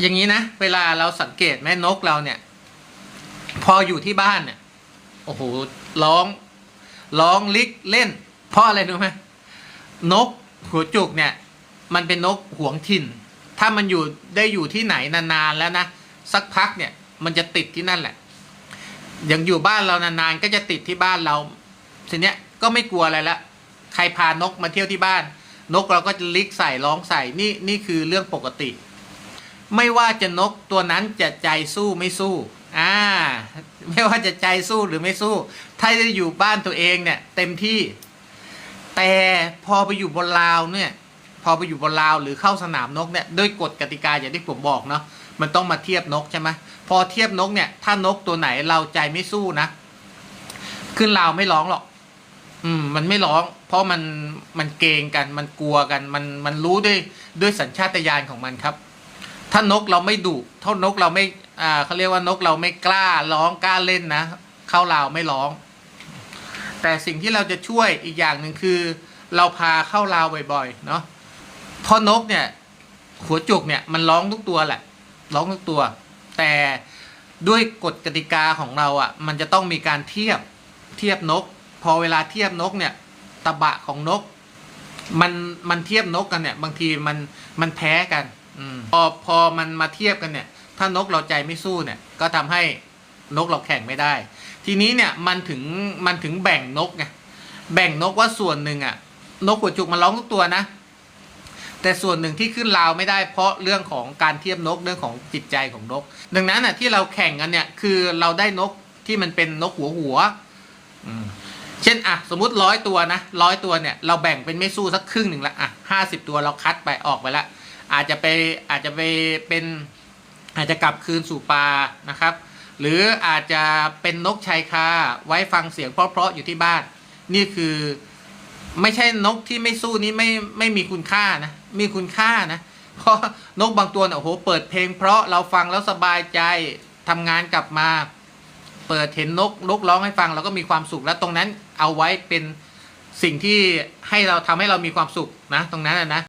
อย่างนี้นะ เวลาเราสังเกตไหมนกเราเนี่ย พออยู่ที่บ้านเนี่ยโอ้โหร้อง ร้องลิกเล่น เพราะอะไรรู้ไหมนกหัวจุกเนี่ย มันเป็นนกหวงถิ่น ถ้ามันอยู่ได้อยู่ที่ไหนนานๆแล้วนะสักพักเนี่ย มันจะติดที่นั่นแหละอย่างอยู่บ้านเรานานๆก็จะติดที่บ้านเราทีเนี้ยก็ไม่กลัวอะไรละใครพานกมาเที่ยวที่บ้าน นกเราก็จะลิกใส่ร้องใส่นี่นี่คือเรื่องปกติ ไม่ว่าจะนกตัวนั้นจะใจสู้ไม่สู้อ่าไม่ว่าจะใจสู้หรือไม่สู้ ถ้าจะอยู่บ้านตัวเองเนี่ยเต็มที่ แต่พอไปอยู่บนราวเนี่ย พอไปอยู่บนราวหรือเข้าสนามนกเนี่ยด้วยกฎกติกาอย่างที่ผมบอกเนาะมันต้องมาเทียบนกใช่ไหมพอเทียบนกเนี่ย ถ้านกตัวไหนเราใจไม่สู้นะขึ้นราวไม่ร้องหรอก อืม มันไม่ร้อง เพราะมันมันเกรงกัน มันกลัวกัน มันมันรู้ด้วยด้วยสัญชาตญาณของมันครับ ถ้านกเราไม่ดุเท่านกเราไม่อ่าเขาเรียกว่านกเราไม่กล้าร้องกล้าเล่นนะ เข้าราวไม่ร้อง แต่สิ่งที่เราจะช่วยอีกอย่างหนึ่งคือ เราพาเข้าราวบ่อยๆเนาะเพราะนกเนี่ย หัวจุกเนี่ยมันร้องทุกตัวแหละ ร้องทุกตัว แต่ด้วยกฎกติกาของเราอะ่ะ มันจะต้องมีการเทียบเทียบนก พอเวลาเทียบนกเนี่ย ตะบะของนก มันมันเทียบนกกันเนี่ย บางทีมันมันแพ้กัน พอพอมันมาเทียบกันเนี่ย ถ้านกเราใจไม่สู้เนี่ย ก็ทำให้นกเราแข่งไม่ได้ ทีนี้เนี่ยมันถึงมันถึงแบ่งนกไงแบ่งนกว่าส่วนหนึ่งอะนกหัวจุกมันร้องทุกตัวนะ แต่ส่วนหนึ่งที่ขึ้นราวไม่ได้ เพราะเรื่องของการเทียบนกเรื่องของจิตใจของนก ดังนั้นอะที่เราแข่งกันเนี่ยคือเราได้นกที่มันเป็นนกหัวหัวอืมเช่นอะสมมติร้อยตัวนะร้อยตัวเนี่ย เราแบ่งเป็นไม่สู้สักครึ่งหนึ่งละอะห้าสิบตัวเราคัดไปออกไปละ อาจจะไปอาจจะไปเป็นอาจจะกลับคืนสู่ป่านะครับ หรืออาจจะเป็นนกชายคาไว้ฟังเสียงเพราะๆอยู่ที่บ้าน นี่คือไม่ใช่นกที่ไม่สู้นี้ไม่ไม่มีคุณค่านะมีคุณค่านะเพราะนกบางตัวเนี่ยโอ้โหเปิดเพลง เพราะเราฟังแล้วสบายใจทำงานกลับมา เปิดเห็นนกนกร้องให้ฟังเราก็มีความสุขแล้วตรงนั้นเอาไว้เป็นสิ่งที่ให้เราทำให้เรามีความสุขนะ ตรงนั้นนะ